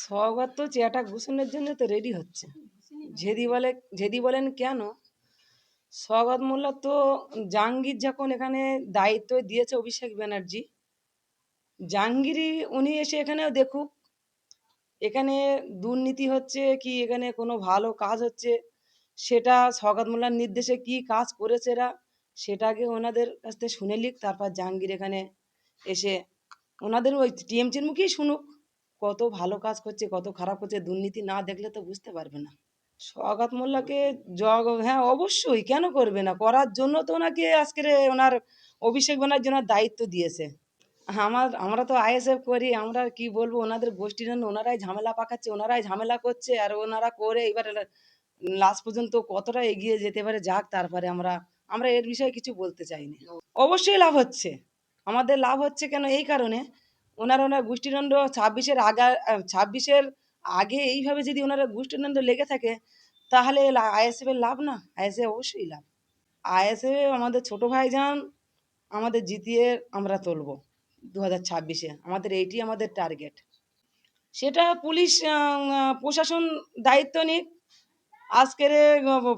স্বগত তো চেয়ারটা ঘুষণের জন্য তো রেডি হচ্ছে। ঝেদি বলে ঝেদি বলেন কেন? স্বগত মোল্লা তো জাহাঙ্গীর যখন এখানে দায়িত্ব দিয়েছে অভিষেক ব্যানার্জি, জাহাঙ্গীরই উনি এসে এখানেও দেখুক। এখানে দুর্নীতি হচ্ছে কি, এখানে কোনো ভালো কাজ হচ্ছে, সেটা স্বগত মোল্লার নির্দেশে কি কাজ করেছে এরা সেটাকে ওনাদের কাছ থেকে শুনে লিক, তারপর জাহাঙ্গীর এখানে এসে ওনাদের ওই টিএমসির মুখেই শুনুক। কত ভালো কাজ করছে, কত খারাপ করছে, দুর্নীতি না দেখলে তো বুঝতে পারবে না। স্বাগত মোল্লাকে জগ হ্যাঁ অবশ্যই, কেন করবে না? করার জন্য তো ওনাকে আজকের ওনার অভিষেক ব্যানার্জি ওনার দায়িত্ব দিয়েছে। আমার, আমরা তো আইএসএফ করি, আমরা কি বলব, ওনাদের গোষ্ঠীর জন্য ওনারাই ঝামেলা পাকাচ্ছে, ওনারাই ঝামেলা করছে, আর ওনারা করে এবার লাস্ট পর্যন্ত কতটা এগিয়ে যেতে পারে, যাক, তারপরে আমরা আমরা এর বিষয়ে কিছু বলতে চাইনি। অবশ্যই লাভ হচ্ছে। আমাদের লাভ হচ্ছে কেন এই কারণে? ওনারা, ওনার গোষ্ঠীদণ্ড ছাব্বিশের আগা ছাব্বিশের আগে এইভাবে যদি ওনারা গোষ্ঠীদণ্ড লেগে থাকে, তাহলে আইএসএফ এর লাভ না? আইএসএফ অবশ্যই লাভ। আইএসএফ আমাদের ছোট ভাইজান, আমাদের জিতিয়ে আমরা তুলবো দু হাজার ছাব্বিশে। আমাদের এইটি আমাদের টার্গেট। সেটা পুলিশ প্রশাসন দায়িত্ব নিক। আজকের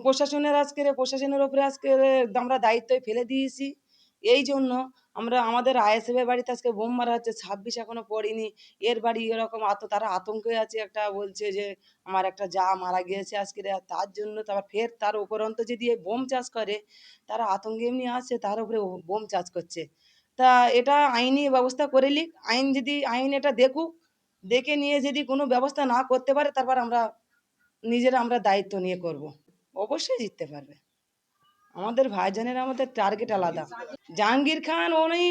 প্রশাসনের আজকের প্রশাসনের ওপরে আজকের আমরা দায়িত্ব ফেলে দিয়েছি। এই জন্য আমরা আমাদের আইএসএফ এর বাড়িতে আজকে বোম মারা হচ্ছে, ছাব্বিশ এখনও পড়েনি। এর বাড়ি এরকম আত, তারা আতঙ্কে আছে একটা, বলছে যে আমার একটা যা মারা গিয়েছে আজকে তার জন্য তারপর ফের তার উপরন্ত যদি এই বোম চাষ করে, তারা আতঙ্কে এমনি আছে, তার উপরে বোম চাষ করছে। তা এটা আইনি ব্যবস্থা করে লিক আইন যদি, আইন এটা দেখুক, দেখে নিয়ে যদি কোনো ব্যবস্থা না করতে পারে, তারপর আমরা নিজেরা আমরা দায়িত্ব নিয়ে করব। অবশ্যই জিততে পারবে। আমাদের ভাইজানের আমাদের টার্গেট আলাদা। জাহাঙ্গীর খান, উনি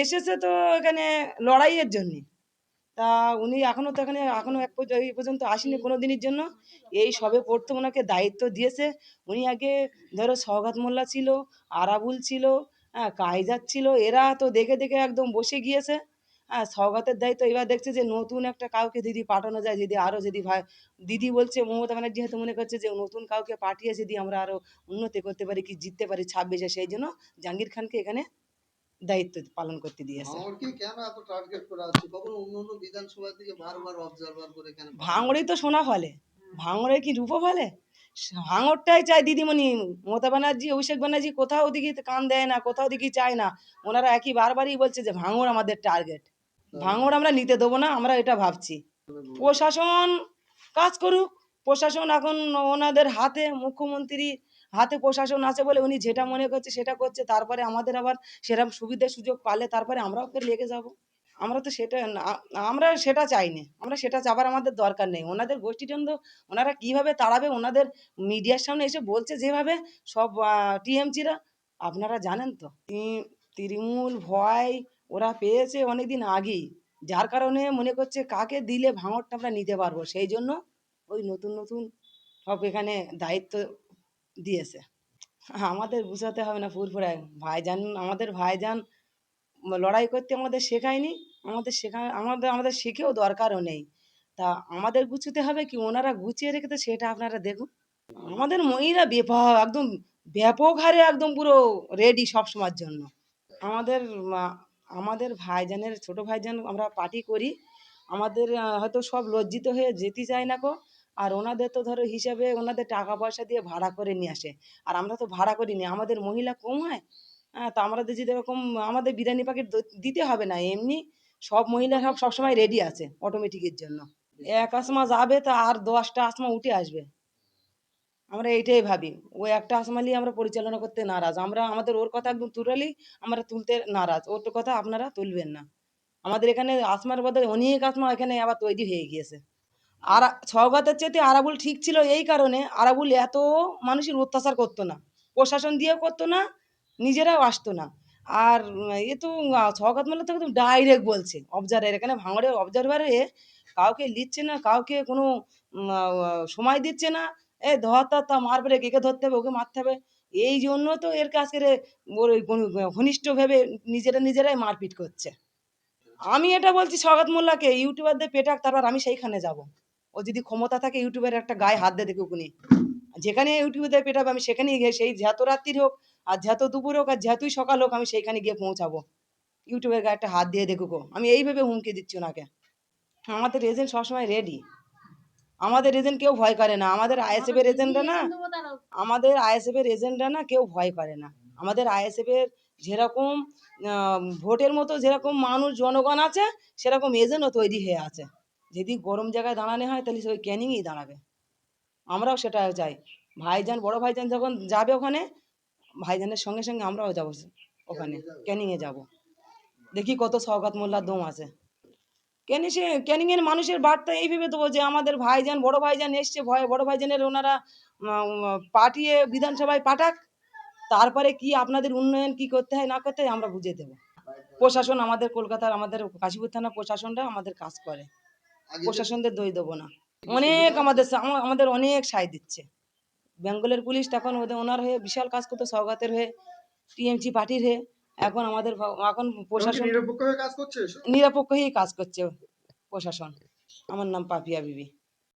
এসেছে তো এখানে লড়াইয়ের জন্য। তা উনি এখনও তো এখানে, এখনও এক এই পর্যন্ত আসেনি কোনো দিনের জন্য। এই সবে পড়তে ওনাকে দায়িত্ব দিয়েছে। উনি আগে ধরো সৌগাত মোল্লা ছিল, আরাবুল ছিল হ্যাঁ কাইজার ছিল, এরা তো দেখে দেখে একদম বসে গিয়েছে। হ্যাঁ সৌগাতের দায়িত্ব এবার দেখছে যে নতুন একটা কাউকে যদি পাঠানো যায় যদি আরও যদি ভাই দিদি বলছে মমতা ব্যানার্জি হয়তো মনে করছে যে নতুন কাউকে পাঠিয়ে যদি আমরা আরও উন্নতি করতে পারি কি জিততে পারি ছাব্বিশে সেই জন্য জাহাঙ্গীর খানকে এখানে দায়িত্ব পালন করতে দিয়েছে। ভাঙড়েই তো সোনা ফলে। ভাঙড়ে কি রূপো ফলে? ভাঙড়টাই চাই দিদিমণি মমতা ব্যানার্জি অভিষেক ব্যানার্জি কোথাও দিকে কান দেয় না কোথাও দিকে চায় না। ওনারা একই বারবারই বলছে যে ভাঙড় আমাদের টার্গেট ভাঙড় আমরা নিতে দেবো না, আমরা এটা ভাবছি। প্রশাসন কাজ করুক, প্রশাসন এখন ওনাদের হাতে, মুখ্যমন্ত্রী হাতে প্রশাসন আছে বলে উনি যেটা মনে করছে সেটা করছে, তারপরে আমাদের আবার সেরকম সুবিধা সুযোগ পালে তারপরে আমরাও ফের লেগে যাব। আমরা তো সেটা আমরা সেটা চাইনি, আমরা সেটা চাবার আমাদের দরকার নেই। ওনাদের গোষ্ঠীদ্বন্দ্ব ওনারা কীভাবে তাড়াবে, ওনাদের মিডিয়ার সামনে এসে বলছে যেভাবে, সব টিএমসিরা, আপনারা জানেন তো তৃণমূল ভয় ওরা পেয়েছে অনেকদিন আগেই। যার কারণে মনে করছে কাকে দিলে ভাঙরটা আমরা নিতে পারব? সেই জন্য ওই নতুন নতুন সব এখানে দায়িত্ব দিয়েছে। আমাদের বুঝাতে হবে না ফুরফুরায়। ভাইজান, আমাদের ভাইজান লড়াই করতে আমাদের শেখায়নি। আমাদের শেখা, আমাদের আমাদের শিখেও দরকারও নেই। তা আমাদের গুছোতে হবে কি ওনারা গুছিয়ে রেখেছে সেটা আপনারা দেখুন। আমাদের মহিলা ব্যাপক একদম ব্যাপক হারে একদম পুরো রেডি সব সময়ের জন্য। আমাদের আমাদের ভাইজানের, ছোট ভাইজান আমরা পার্টি করি। আমাদের হয়তো সব লজ্জিত হয়ে যেতে চায় না কো আর ওনাদের তো ধরো হিসাবে ওনাদের টাকা পয়সা দিয়ে ভাড়া করে নিয়ে আসে। আর আমরা তো ভাড়া করিনি আমাদের মহিলা কম হয়। হ্যাঁ তো আমাদের যদি এরকম, আমাদের বিরিয়ানি প্যাকেট দিতে হবে না, এমনি সব মহিলা সব, সবসময় রেডি আছে অটোমেটিকের জন্য। এক আসমা যাবে, তা আর দশটা আসমা উঠে আসবে। আমরা এইটাই ভাবি। ও একটা আসমালি আমরা পরিচালনা করতে নারাজ। আমরা, আমাদের ওর কথা একদম তুলালি আমরা তুলতে নারাজ। ওর কথা আপনারা তুলবেন না। আমাদের এখানে আসমার বদলে অনেক আসমা এখানে আবার তৈরি হয়ে গিয়েছে। আর সৌগাতের চেয়ে আরাবুল ঠিক ছিল এই কারণে আরাবুল এত মানুষের অত্যাচার করতো না। প্রশাসন দিয়েও করতো না, নিজেরাও আসতো না। আর এ তো সৌগাত মোল্লা তো একদম ডাইরেক্ট বলছে। অবজারের এখানে ভাঙড়ের অবজারভারে কাউকে লিচ্ছে না, কাউকে কোনো সময় দিচ্ছে না। এ ধর তা মারবে রে, একে ধরতে হবে ওকে মারতে হবে। এই জন্য তো এর কাছে ওর ওই ঘনিষ্ঠ ভেবে নিজেরা নিজেরাই মারপিট করছে। আমি এটা বলছি সৌগাত মোল্লাকে ইউটিউবারদের পেটাক তারপর আমি সেইখানে যাব। ও যদি ক্ষমতা থাকে ইউটিউবের একটা গায়ে হাত দিয়ে দেখুক উনি। যেখানে ইউটিউবে পেটাবে আমি সেখানেই গিয়ে সেই যত রাত্রির হোক আর যত দুপুর হোক আর যতই সকাল হোক আমি সেইখানে গিয়ে পৌঁছাবো। ইউটিউবের গায়ে একটা হাত দিয়ে দেখুক। আমি এইভাবে হুমকি দিচ্ছি ওনাকে। আমাদের এজেন্ট সবসময় রেডি আমাদের এজেন্ট কেউ ভয় করে না আমাদের আইএসএফ এর এজেন্টরা না আমাদের আইএসএফ এর এজেন্টরা না কেউ ভয় করে না। আমাদের আইএসএফ এর যেরকম ভোটের মতো যেরকম মানুষ জনগণ আছে সেরকম এজেন্টও তৈরি হয়ে আছে। যদি গরম জায়গায় দাঁড়ানো হয় তাহলে সে ওই ক্যানিংয়েই দাঁড়াবে। আমরাও সেটা চাই। ভাইজান বড় ভাইজান যখন যাবে ওখানে ভাইজানের সঙ্গে সঙ্গে আমরাও যাব ওখানে ক্যানিংয়ে যাব। দেখি কত সওগাত মোল্লার দম আছে। ক্যানিং ক্যানিংয়ের মানুষের বার্তা এইভাবে দেবো যে আমাদের ভাইজান বড় ভাইজান এসছে ভয় বড় ভাইজানের ওনারা পাঠিয়ে বিধানসভায় পাঠাক তারপরে কি আপনাদের উন্নয়ন কি করতে হয় না করতে হয় আমরা বুঝে দেবো। প্রশাসন আমাদের কলকাতার আমাদের কাশীপুর থানা প্রশাসনরা আমাদের কাজ করে। প্রশাসনদের দই দেবো না। অনেক আমাদের আমাদের অনেক সায় দিচ্ছে। বেঙ্গলের পুলিশ তখন ওদের ওনার হয়ে বিশাল কাজ করতো সৌগাতের হয়ে টিএমসি পার্টির হয়ে। এখন আমাদের এখন প্রশাসন নিরপেক্ষ হয়ে কাজ করছে নিরপেক্ষ হয়েই কাজ করছে প্রশাসন। আমার নাম পাপিয়া বিবি।